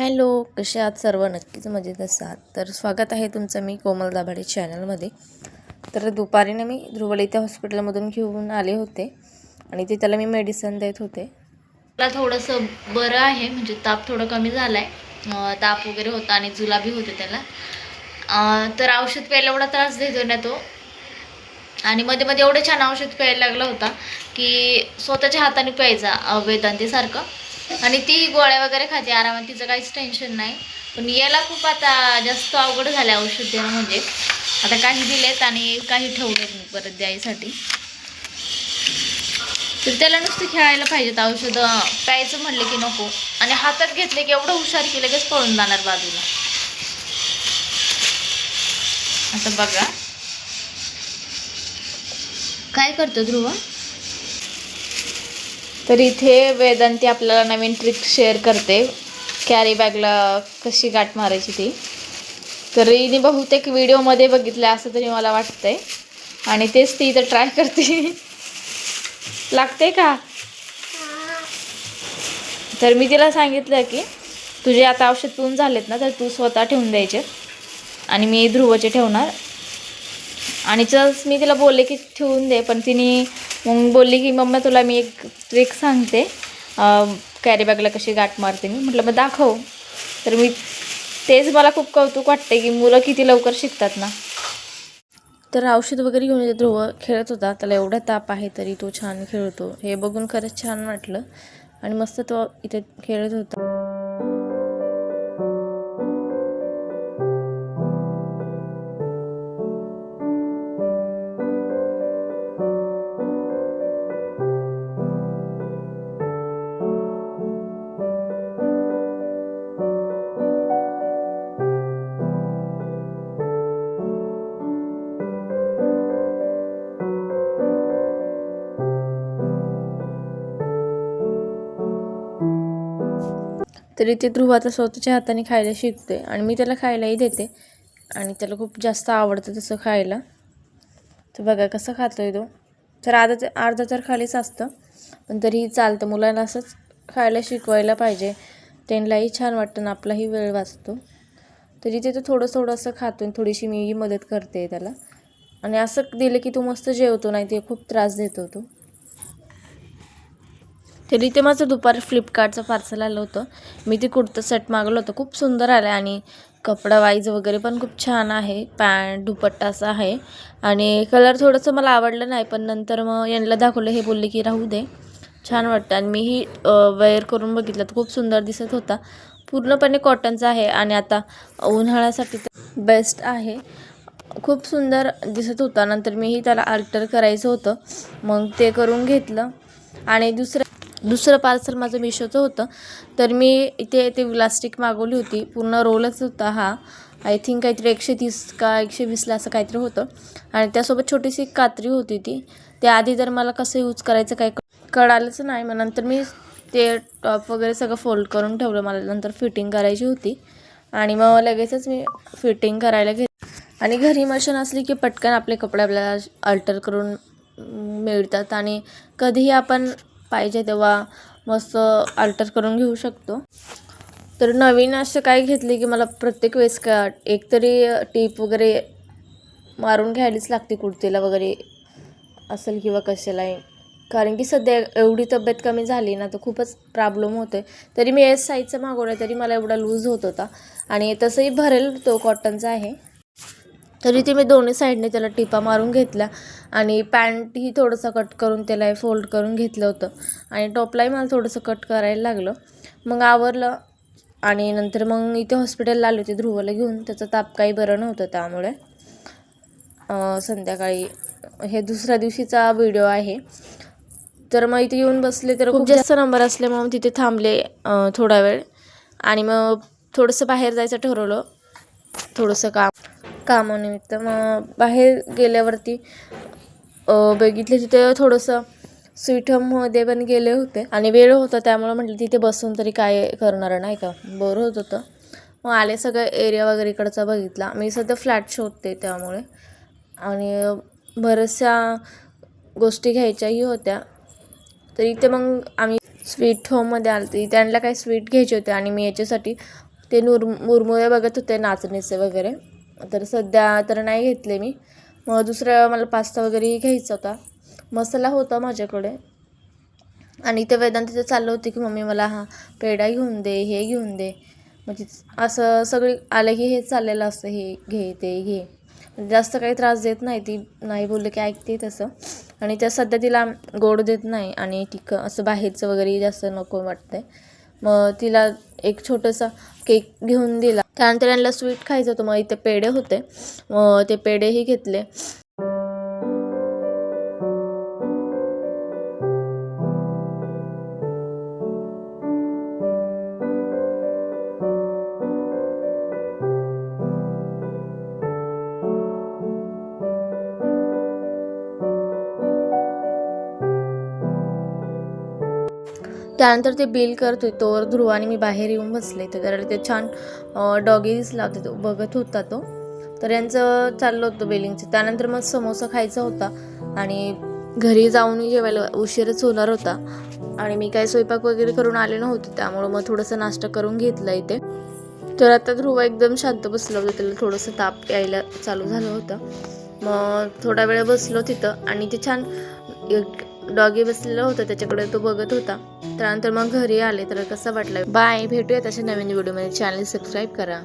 Hello कसे आहात सर्व? नक्कीच मजेत असाल. तर स्वागत आहे तुमचं मी कोमल दाभाडे चॅनलमध्ये. तर दुपारीने मी ध्रुवला इथे हॉस्पिटलमधून घेऊन आले होते आणि ते त्याला मी मेडिसन देत होते. मला थोडंसं बरं आहे म्हणजे ताप थोडं कमी झाला आहे ताप वगैरे होता आणि जुलाबी होते त्याला. तर औषध प्यायला एवढा त्रास देतो ना तो. आणि मध्ये मध्ये एवढं छान औषध प्यायला लागला होता की स्वतःच्या हाताने प्यायचा वेदांतीसारखं. आणि ती गोळ्या वगैरे खाते आरामात तिचं काहीच टेन्शन नाही. पण याला खूप आता जास्त अवघड झालं औषध देणं म्हणजे. आता काही दिलेत आणि काही ठेवलेत मी परत द्यायसाठी. तर त्याला नुसतं खेळायला पाहिजेत औषधं. प्यायचं म्हणले की नको. आणि हातात घेतले की एवढं हुशार की लगेच पळून जाणार बाजूला. आता बघा. काय करतो ध्रुवा? तर इथे वेदांती आपल्याला नवीन ट्रिक शेअर करते. कॅरी बॅगला कशी गाठ मारायची ती. तर हिने बहुतेक व्हिडिओमध्ये बघितलं असं तरी मला वाटतंय. आणि तेच ती इथं ट्राय करते. लागते का? तर मी तिला सांगितलं की तुझे आता औषध पिऊन झालेत ना तर तू स्वतः ठेवून द्यायचे. आणि मी ध्रुवचे ठेवणार. आणि जस मी तिला बोलले की ठेवून दे पण तिने मग बोलली की मम्मा तुला मी एक ट्रिक सांगते. कॅरीबॅगला कशी गाठ मारते मी. म्हटलं मग दाखव. तर मी तेच मला खूप कौतुक वाटते की मुलं किती लवकर शिकतात ना. तर औषध वगैरे घेऊन येते ध्रुव खेळत होता. त्याला एवढा ताप आहे तरी तो छान खेळतो. हे बघून खरंच छान वाटलं. आणि मस्त तो इथे खेळत होता. तरी ते ध्रुव आता स्वतःच्या हाताने खायला शिकते आणि मी त्याला खायलाही देते. आणि त्याला खूप जास्त आवडतं तसं खायला. तर बघा कसं खातो आहे तो. तर अर्धा तर अर्धा तर खालीच असतं. पण तरीही चालतं. मुलांना असंच खायला शिकवायला पाहिजे. त्यांनाही छान वाटतं आपलाही वेळ वाचतो. तरी ते तो थोडं थोडंसं खातो आणि थोडीशी मीही मदत करते त्याला. आणि असं दिलं की तो मस्त जेवतो नाही ते खूप त्रास देतो तो. तरी ते माझं दुपारी फ्लिपकार्टचं पार्सल आलं होतं. मी ते कुर्ता सेट मागवलं होतं. खूप सुंदर आलं आहे आणि कपडा वाईज वगैरे पण खूप छान आहे. पॅन्ट दुपट्टा असा आहे. आणि कलर थोडंसं मला आवडलं नाही पण नंतर मग यांना दाखवलं हे बोलले की राहू दे. छान वाटतं. आणि मीही वेअर करून बघितलं तर खूप सुंदर दिसत होता. पूर्णपणे कॉटनचा आहे आणि आता उन्हाळ्यासाठी तर बेस्ट आहे. खूप सुंदर दिसत होता. नंतर मीही त्याला अल्टर करायचं होतं. मग ते करून घेतलं. आणि दुसरं दुसरं पार्सल माझं मिशोचं होतं. तर मी इथे ते प्लास्टिक मागवली होती. पूर्ण रोलच होता हा. आय थिंक काहीतरी एकशे तीस का एकशे वीसला असं काहीतरी होतं. आणि त्यासोबत छोटीशी कात्री होती ती. त्याआधी तर मला कसं यूज करायचं काय कळालंच नाही मग नंतर मी ते टॉप वगैरे सगळं फोल्ड करून ठेवलं. मला नंतर फिटिंग करायची होती. आणि मग लगेचच मी फिटिंग करायला घेत आणि घरी मशीन असली की पटकन आपले कपडे आपल्याला अल्टर करून मिळतात. आणि कधीही आपण पाहिजे तेव्हा मस्त अल्टर करून घेऊ शकतो. तर नवीन असं काय घेतले की मला प्रत्येक वेळेस का एकतरी टीप वगैरे मारून घ्यायलाच लागते कुर्तीला वगैरे असेल किंवा कशालाही. कारण की सध्या एवढी तब्येत कमी झाली ना तर खूपच प्रॉब्लेम होतो आहे तरी मी एस साईजचा मागवला तरी मला एवढा लूज होत होता. आणि तसंही भरेल तो कॉटनचा आहे. तरी ते मी दोन्ही साईडने त्याला टिपा मारून घेतल्या. आणि पॅन्टही थोडंसं कट करून त्याला फोल्ड करून घेतलं होतं. आणि टॉपलाही मला थोडंसं कट करायला लागलं. मग आवरलं आणि नंतर मग इथे हॉस्पिटलला आले होते ध्रुवला घेऊन. त्याचं ताप काही बरं नव्हतं त्यामुळे. संध्याकाळी हे दुसऱ्या दिवशीचा व्हिडिओ आहे. तर मग इथे येऊन बसले तर खूप जास्त नंबर असल्यामुळे मग तिथे थांबले थोडा वेळ. आणि मग थोडंसं बाहेर जायचं ठरवलं थोडंसं काम. कामानिमित्त. मग बाहेर गेल्यावरती बघितले तिथे थोडंसं स्वीट होममध्ये पण गेले होते. आणि वेळ होता त्यामुळं म्हटलं तिथे बसून तरी काय करणार नाही का? बोर होत होतं. मग आले सगळं एरिया वगैरे इकडचा बघितला. मी सध्या फ्लॅट शोधते त्यामुळे. आणि बऱ्याचशा गोष्टी घ्यायच्याही होत्या. तर इथे मग आम्ही स्वीट होममध्ये आलो त्यांना काही स्वीट घ्यायचे होते आणि मी याच्यासाठी ते नुर मुरमुरे बघत होते नाचणीचे वगैरे. तर सध्या तर नाही घेतले मी. मग दुसरं मला पास्ता वगैरेही घ्यायचा होता. मसाला होता माझ्याकडे. आणि ते वेदांतीचं चाललं होते की मम्मी मला हा पेढा घेऊन दे हे घेऊन दे. म्हणजे असं सगळी आलं की हे चाललेलं असतं हे घे ते घे. म्हणजे जास्त काही त्रास देत नाही ती नाही बोललं की ऐकते तसं. आणि त्या सध्या तिला गोड देत नाही आणि तिखं असं बाहेरचं वगैरे जास्त नको वाटतंय. मग तिला एक छोटासा केक घेऊन दिला. त्यानंतर यांना स्वीट खायचं होतं. मग इथे पेढे होते. मग ते पेढेही घेतले. त्यानंतर ते बिल करत आहे तोवर ध्रुव आणि मी बाहेर येऊन बसले. तर त्याला ते छान डॉगी दिसला होता तो बघत होता तो. तर यांचं चाललं होतं बिलिंगचं. त्यानंतर मग समोसा खायचा होता आणि घरी जाऊन जेवायला उशीरच होणार होता. आणि मी काय स्वयंपाक वगैरे करून आले नव्हते त्यामुळं मग थोडंसं नाश्ता करून घेतला इथे. तर आता ध्रुव एकदम शांत बसला होता त्याला थोडंसं ताप यायला चालू झालं होतं. मग थोडा वेळ बसलो तिथं आणि ते छान डॉगी बसलेलं होतं त्याच्याकडे तो बघत होता. त्यानंतर मग घरी आले तर कसं वाटलं? बाय भेटूया तशा नवीन व्हिडिओमध्ये चॅनल सबस्क्राईब करा.